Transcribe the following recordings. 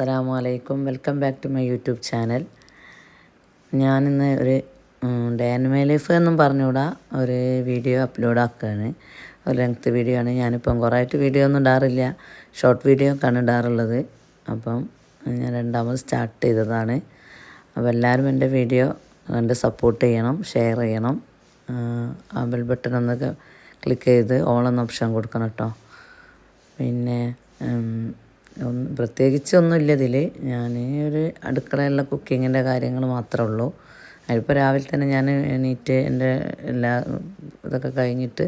അസ്സലാമു അലൈക്കും welcome back to my YouTube channel. ഞാനിന്ന് ഒരു ഡേ ആൻഡ് മൈ ലൈഫ് എന്നും പറഞ്ഞുകൂടാ. ഒരു വീഡിയോ അപ്ലോഡ് ആക്കുകയാണ് ഒരു ലെങ്ത് വീഡിയോ ആണ്. ഞാനിപ്പം കുറേ ആയിട്ട് വീഡിയോ ഒന്നും ഇടാറില്ല. ഷോർട്ട് വീഡിയോ ഒക്കെയാണ് ഇടാറുള്ളത്. അപ്പം ഞാൻ രണ്ടാമത് സ്റ്റാർട്ട് ചെയ്തതാണ്. അപ്പോൾ എല്ലാവരും എന്റെ വീഡിയോ കണ്ട് സപ്പോർട്ട് ചെയ്യണം ഷെയർ ചെയ്യണം. ആ ബെൽ ബട്ടൺ ഒന്ന് ക്ലിക്ക് ചെയ്ത് ഓൺ എന്ന ഓപ്ഷൻ കൊടുക്കണം കേട്ടോ. പിന്നെ ഒന്ന് പ്രത്യേകിച്ചൊന്നുമില്ല ഇതിൽ ഞാൻ ഒരു അടുക്കളയിലുള്ള കുക്കിങ്ങിന്റെ കാര്യങ്ങൾ മാത്രമേ ഉള്ളൂ. അതിപ്പോൾ രാവിലെ തന്നെ ഞാൻ എണീറ്റ് എന്റെ എല്ലാ ഇതൊക്കെ കഴിഞ്ഞിട്ട്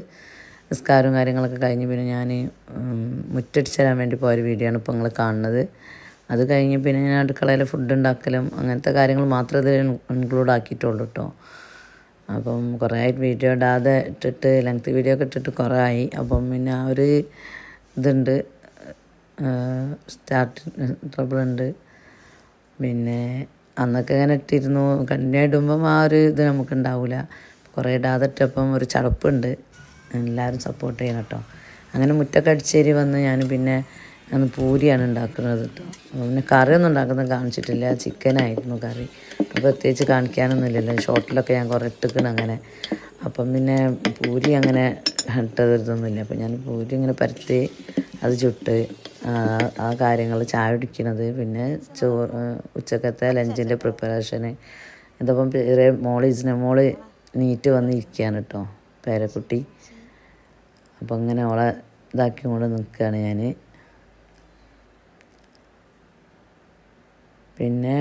നിസ്കാരവും കാര്യങ്ങളൊക്കെ കഴിഞ്ഞ് പിന്നെ ഞാൻ മുറ്റടിച്ച് തരാൻ വേണ്ടി പോയ ഒരു വീഡിയോ ആണ് ഇപ്പോൾ നിങ്ങൾ കാണുന്നത്. അത് കഴിഞ്ഞ് പിന്നെ ഞാൻ അടുക്കളയിൽ ഫുഡ് ഉണ്ടാക്കലും അങ്ങനത്തെ കാര്യങ്ങൾ മാത്രമേ ഇതിൽ ഇൻക്ലൂഡ് ആക്കിയിട്ടുള്ളൂ കേട്ടോ അപ്പം കുറേ ആയിട്ട് വീഡിയോ ഇടാതെ ഇട്ടിട്ട് ലെങ്ത് വീഡിയോ ഒക്കെ ഇട്ടിട്ട് കുറേ ആയി. അപ്പം പിന്നെ ആ ഒരു ഇതുണ്ട്. സ്റ്റാർട്ട് ട്രബിൾ ഉണ്ട് പിന്നെ അന്നൊക്കെ ഇങ്ങനെ ഇട്ടിരുന്നു. കണ്ടിന്യൂ ഇടുമ്പം ആ ഒരു ഇത് നമുക്ക് ഉണ്ടാവില്ല കുറേ ഇടാതെ ഇട്ടപ്പം ഒരു ചടപ്പുണ്ട്. എല്ലാവരും സപ്പോർട്ട് ചെയ്യണം കേട്ടോ. അങ്ങനെ മുറ്റൊക്കെ അടിച്ചേരി വന്ന് ഞാൻ പിന്നെ അന്ന് പൂരിയാണ് ഉണ്ടാക്കുന്നത് കേട്ടോ. പിന്നെ കറിയൊന്നും ഉണ്ടാക്കുന്നത് കാണിച്ചിട്ടില്ല. ചിക്കനായിരുന്നു കറി. പ്രത്യേകിച്ച് കാണിക്കാനൊന്നുമില്ലല്ലോ. ഷോർട്ടിലൊക്കെ ഞാൻ കുറേ ഇട്ടിക്കണം അങ്ങനെ. അപ്പം പിന്നെ പൂരി അങ്ങനെ ഇട്ടതൊന്നുമില്ല അപ്പം ഞാൻ പൂരി ഇങ്ങനെ പരത്തി അത് ചുട്ട് ആ കാര്യങ്ങൾ ചായ കുടിക്കുന്നത് പിന്നെ ചോറ് ഉച്ചക്കത്തെ ലഞ്ചിന്റെ പ്രിപ്പറേഷന്. ഇതപ്പം പേരെ മോൾ ഇസ്ന മോൾ നീറ്റ് വന്നിരിക്കുകയാണ് കേട്ടോ പേരക്കുട്ടി. അപ്പം അങ്ങനെ ഓളെ ഇതാക്കി കൊണ്ട് നിൽക്കുകയാണ് ഞാൻ പിന്നെ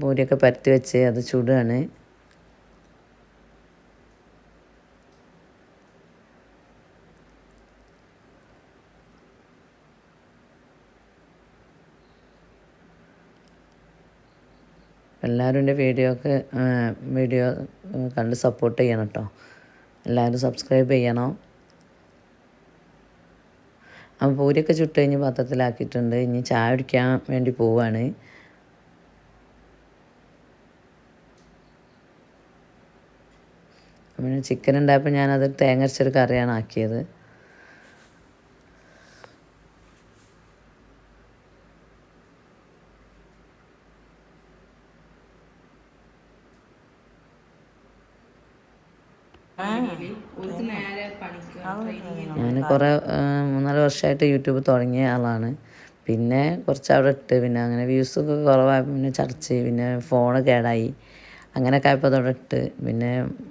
പൂരിയൊക്കെ പരത്തി വെച്ച് അത് ചുടുകയാണ് എല്ലാവരും എന്റെ വീഡിയോക്ക് വീഡിയോ കണ്ട് സപ്പോർട്ട് ചെയ്യണം കേട്ടോ എല്ലാവരും സബ്സ്ക്രൈബ് ചെയ്യണം. അപ്പോൾ പൂരിയൊക്കെ ചുട്ട് കഴിഞ്ഞ് പാത്രത്തിലാക്കിയിട്ടുണ്ട്. ഇനി ചായ കുടിക്കാൻ വേണ്ടി പോവാണ്. പിന്നെ ചിക്കൻ ഉണ്ടായപ്പോൾ ഞാനത് തേങ്ങ അരച്ചൊരു കറിയാണ് ആക്കിയത്. ഞാൻ കുറേ മൂന്നാൽ വർഷമായിട്ട് യൂട്യൂബ് തുടങ്ങിയ ആളാണ്. പിന്നെ കുറച്ച് അവിടെ ഇട്ട് പിന്നെ അങ്ങനെ വ്യൂസൊക്കെ കുറവായ പിന്നെ ചർച്ച പിന്നെ ഫോൺ കേടായി. അങ്ങനെയൊക്കെ ആയപ്പോൾ അതവിടെ ഇട്ട്. പിന്നെ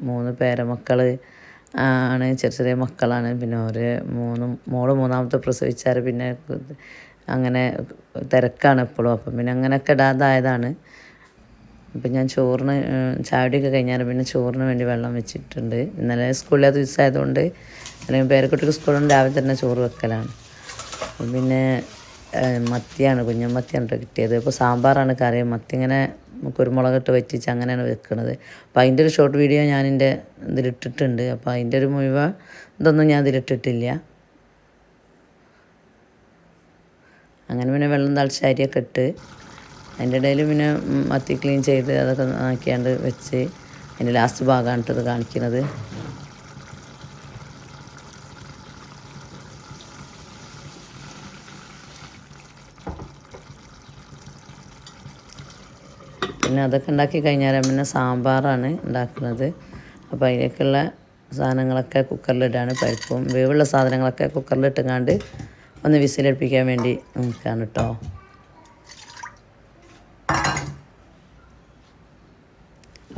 മൂന്ന് പേരമക്കൾ ആണ്. ചെറിയ ചെറിയ മക്കളാണ്. പിന്നെ ഒരു മൂന്ന് മോൾ മൂന്നാമത്തെ പ്രസവിച്ചാൽ പിന്നെ അങ്ങനെ തിരക്കാണ് എപ്പോഴും അപ്പം പിന്നെ അങ്ങനെയൊക്കെ ഇടാതായതാണ്. അപ്പം ഞാൻ ചോറിന് ചാവടിയൊക്കെ കഴിഞ്ഞാൽ പിന്നെ ചോറിന് വേണ്ടി വെള്ളം വെച്ചിട്ടുണ്ട്. ഇന്നലെ സ്കൂളിലെ ദിവസമായതുകൊണ്ട് അല്ലെങ്കിൽ പേരക്കുട്ടിക്ക് സ്കൂളിൽ രാവിലെ തന്നെ ചോറ് വെക്കലാണ്. പിന്നെ മത്തിയാണ് കുഞ്ഞമത്തിയാണ് കിട്ടിയത്. ഇപ്പോൾ സാമ്പാറാണ് കറി. മത്തി ഇങ്ങനെ കുരുമുളക് ഇട്ട് വറ്റിച്ച് അങ്ങനെയാണ് വെക്കുന്നത് അപ്പോൾ അതിന്റെ ഒരു ഷോർട്ട് വീഡിയോ ഞാൻ എന്റെ ഇതിലിട്ടിട്ടുണ്ട് അപ്പോൾ അതിന്റെ ഒരു മുഴുവൻ ഇതൊന്നും ഞാൻ ഇതിലിട്ടിട്ടില്ല അങ്ങനെ പിന്നെ വെള്ളം തളിച്ച അരിയൊക്കെ ഇട്ട് അതിന്റെ ഇടയിൽ പിന്നെ മത്തി ക്ലീൻ ചെയ്ത് അതൊക്കെ ആക്കിയാണ്ട് വെച്ച് അതിന്റെ ലാസ്റ്റ് ഭാഗമാണ് ഇത് കാണിക്കുന്നത്. പിന്നെ അതൊക്കെ ഉണ്ടാക്കി കഴിഞ്ഞാൽ പിന്നെ സാമ്പാറാണ് ഉണ്ടാക്കുന്നത്. അപ്പോൾ അതിലേക്കുള്ള സാധനങ്ങളൊക്കെ കുക്കറിലിടാണ്. പരിപ്പും വേവുള്ള സാധനങ്ങളൊക്കെ കുക്കറിലിട്ടുങ്ങാണ്ട് ഒന്ന് വിസിലടുപ്പിക്കാൻ വേണ്ടി നിൽക്കുകയാണ് കേട്ടോ.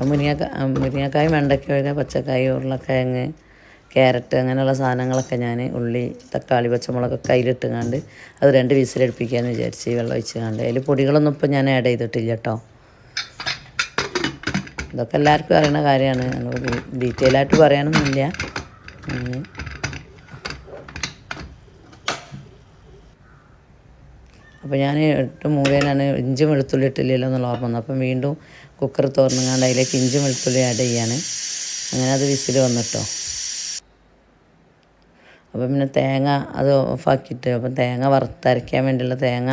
മുരിങ്ങക്ക മുരിങ്ങക്കായ വെണ്ടയ്ക്ക പച്ചക്കായ ഉരുളക്കിഴങ്ങ് ക്യാരറ്റ് അങ്ങനെയുള്ള സാധനങ്ങളൊക്കെ ഞാൻ ഉള്ളി തക്കാളി പച്ചമുളകൊക്കെ കയ്യിലിട്ടുങ്ങാണ്ട് അത് രണ്ട് വിസിലടുപ്പിക്കാമെന്ന് വിചാരിച്ച് വെള്ളം ഒഴിച്ചുകൊണ്ട് അതിൽ പൊടികളൊന്നും ഇപ്പം ഞാൻ ആഡ് ചെയ്തിട്ടില്ല കേട്ടോ ഇതൊക്കെ എല്ലാവർക്കും അറിയണ കാര്യമാണ്. ഡീറ്റെയിൽ ആയിട്ട് പറയാനൊന്നുമില്ല. അപ്പോൾ ഞാൻ ഇട്ട് മൂലയിലാണ് ഇഞ്ചി വെളുത്തുള്ളി ഇട്ടില്ലല്ലോ എന്നുള്ള ഓർമ്മ വന്നു. അപ്പം വീണ്ടും കുക്കർ തുറന്നുകൊണ്ട് അതിലേക്ക് ഇഞ്ചി വെളുത്തുള്ളി ആഡ് ചെയ്യാണ്. അങ്ങനെ അത് വിസിൽ വന്നിട്ടോ. അപ്പം പിന്നെ തേങ്ങ അത് ഓഫാക്കിയിട്ട് അപ്പം തേങ്ങ വറുത്തരയ്ക്കാൻ വേണ്ടിയുള്ള തേങ്ങ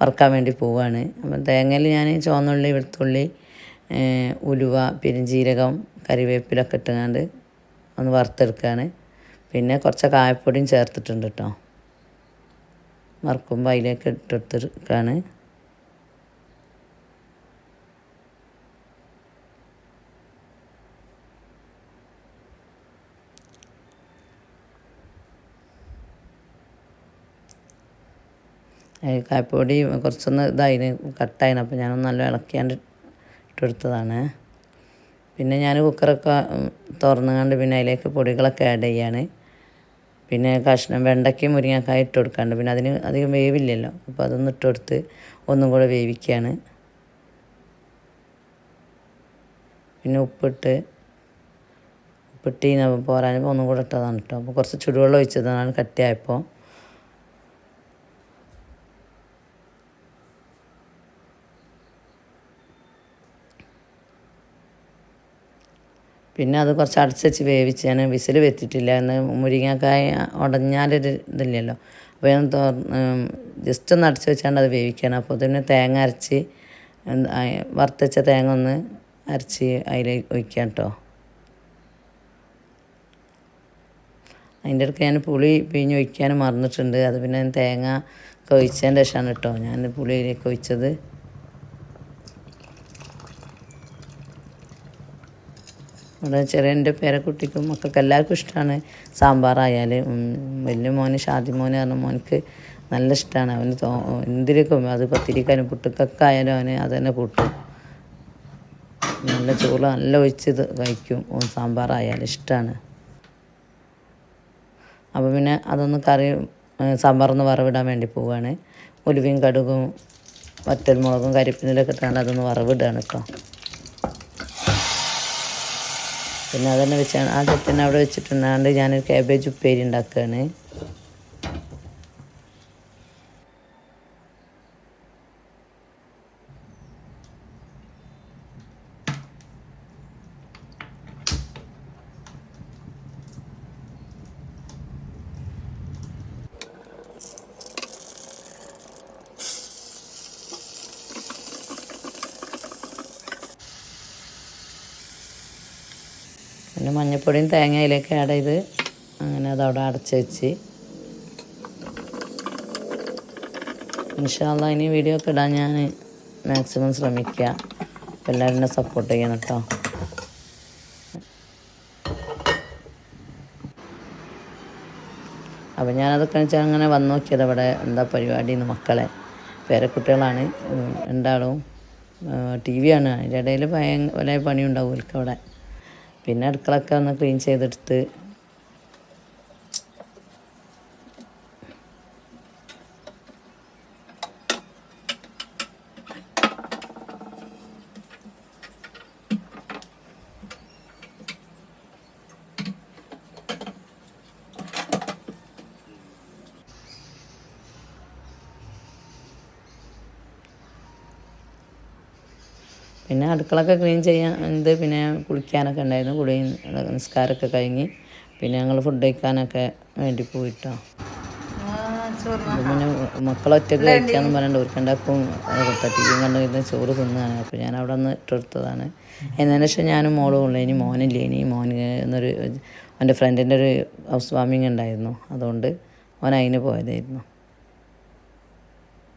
വറുക്കാൻ വേണ്ടി പോവുകയാണ് അപ്പം തേങ്ങയിൽ ഞാൻ ചുവന്നുള്ളി വെളുത്തുള്ളി ഉലുവ പെരുംജീരകം കറിവേപ്പിലൊക്കെ ഇട്ടുകൊണ്ട് ഒന്ന് വറുത്തെടുക്കുകയാണ് പിന്നെ കുറച്ച് കായപ്പൊടിയും ചേർത്തിട്ടുണ്ട് കേട്ടോ വറുക്കുമ്പോൾ അതിലേക്ക് ഇട്ടെടുത്തിരിക്കുകയാണ് കായപ്പൊടി കുറച്ചൊന്ന് ഇതായിന് കട്ടായിന്. അപ്പോൾ ഞാനൊന്ന് നല്ല ഇളക്കിയാണ്ട് ഇട്ടെടുത്തതാണ്. പിന്നെ ഞാൻ കുക്കറൊക്കെ തുറന്നുകൊണ്ട് പിന്നെ അതിലേക്ക് പൊടികളൊക്കെ ആഡ് ചെയ്യാണ്. പിന്നെ കഷ്ണം വെണ്ടയ്ക്കും മുരിങ്ങക്കായ ഇട്ട് കൊടുക്കാണ്ട് പിന്നെ അതിന് അധികം വേവില്ലല്ലോ. അപ്പോൾ അതൊന്ന് ഇട്ട് കൊടുത്ത് ഒന്നും കൂടെ വേവിക്കുകയാണ് പിന്നെ ഉപ്പിട്ട് ഉപ്പിട്ട് പോരാഞ്ഞപ്പോൾ ഒന്നും കൂടെ ഇട്ടതാണ് കേട്ടോ അപ്പോൾ കുറച്ച് ചുടുവെള്ളം ഒഴിച്ചതാണ് കട്ടിയായപ്പോൾ പിന്നെ അത് കുറച്ച് അടച്ചുവെച്ച് വേവിച്ച് ഞാൻ വിസിൽ വെത്തിട്ടില്ല എന്ന് മുരിങ്ങക്കായ ഉടഞ്ഞാലൊരു ഇതില്ലല്ലോ. അപ്പോൾ ഞാൻ ജസ്റ്റ് ഒന്ന് അടച്ചു വെച്ചാണ്ട് അത് വേവിക്കണം. അപ്പോൾ തന്നെ തേങ്ങ അരച്ച് വറുത്തച്ച തേങ്ങ ഒന്ന് അരച്ച് അതിൽ ഒഴിക്കാം കേട്ടോ. അതിന്റെ ഇടയ്ക്ക് ഞാൻ പുളി പിഴിഞ്ഞ് ഒഴിക്കാനും മറന്നിട്ടുണ്ട്. അത് പിന്നെ തേങ്ങ ഒക്കെ ഒഴിച്ചതിന്റെ ശേഷമാണ് കേട്ടോ. ഞാൻ പുളിയിലേക്ക് ഒഴിച്ചത്. ഇവിടെ ചെറിയ എന്റെ പേരക്കുട്ടിക്കും മക്കൾക്ക് എല്ലാവർക്കും ഇഷ്ടമാണ് സാമ്പാറായാൽ വലിയ മോന് ഷാദി മോന് പറഞ്ഞ മോനക്ക് നല്ല ഇഷ്ടമാണ് അവന് തോ എന്തിനൊക്കെ അത് പത്തിരിക്കാനും പുട്ടുക്കൊക്കെ ആയാലും അവന് അത് തന്നെ കൂട്ടും. നല്ല ചോറ് നല്ല ഒഴിച്ച് കഴിക്കും. സാമ്പാറായാലും ഇഷ്ടമാണ് അപ്പോൾ പിന്നെ അതൊന്ന് കറി സാമ്പാറൊന്ന് വറവിടാൻ വേണ്ടി പോവുകയാണ് ഉലുവയും കടുകും വറ്റൽമുളകും കരിപ്പിനിലൊക്കെ ഇട്ടാണ്ട് അതൊന്ന് വറവിടുകയാണ് കേട്ടോ പിന്നെ അതന്നെ വെച്ചാണ്. ആ ചട്ടിനെ അവിടെ വെച്ചിട്ടുണ്ടാണ്ട് ഞാനൊരു കാബേജ് ഉപ്പേരി ഉണ്ടാക്കുകയാണ് പിന്നെ മഞ്ഞപ്പൊടിയും തേങ്ങ അതിലേക്ക് ആഡ് ചെയ്ത് അങ്ങനെ അതവിടെ അടച്ച് വെച്ച്. ഇൻഷാല്ല ഇനി വീഡിയോ ഒക്കെ ഇടാൻ ഞാൻ മാക്സിമം ശ്രമിക്കുക എല്ലാവരും എന്നെ സപ്പോർട്ട് ചെയ്യണം കേട്ടോ അപ്പോൾ ഞാനതൊക്കെ വെച്ചാൽ അങ്ങനെ വന്ന് നോക്കിയത് അവിടെ എന്താ പരിപാടി എന്ന് മക്കളെ. പേരക്കുട്ടികളാണ് രണ്ടാളും ടി വി ആണ്. അതിന്റെ ഇടയിൽ ഭയങ്കര പണിയുണ്ടാവും അവർക്ക് അവിടെ പിന്നെ അടുക്കളൊക്കെ ഒന്ന് ക്ലീൻ ചെയ്തെടുത്ത് പിന്നെ അടുക്കളൊക്കെ ക്ലീൻ ചെയ്യാൻ ഇത് പിന്നെ കുളിക്കാനൊക്കെ ഉണ്ടായിരുന്നു കുളി നിസ്കാരമൊക്കെ കഴിഞ്ഞ് പിന്നെ ഞങ്ങൾ ഫുഡ് കഴിക്കാനൊക്കെ വേണ്ടി പോയിട്ടോ. പിന്നെ മക്കളൊറ്റക്ക് കഴിക്കാന്ന് പറഞ്ഞിട്ട് ഒരുക്കണ്ടാക്കും തട്ടിക്കും കണ്ട് ഇരുന്ന് ചോറ് തിന്നാണ്. അപ്പോൾ ഞാൻ അവിടെ നിന്ന് ഇട്ടെടുത്തതാണ് എന്നതിന് ശേഷം ഞാനും മോളും ഉള്ളു. ഇനി മോനില്ലേ? ഇനി മോന് എന്നൊരു എന്റെ ഫ്രണ്ടിന്റെ ഒരു ഹൗസ് വാമിങ് ഉണ്ടായിരുന്നു. അതുകൊണ്ട് മോൻ അതിന് പോയതായിരുന്നു.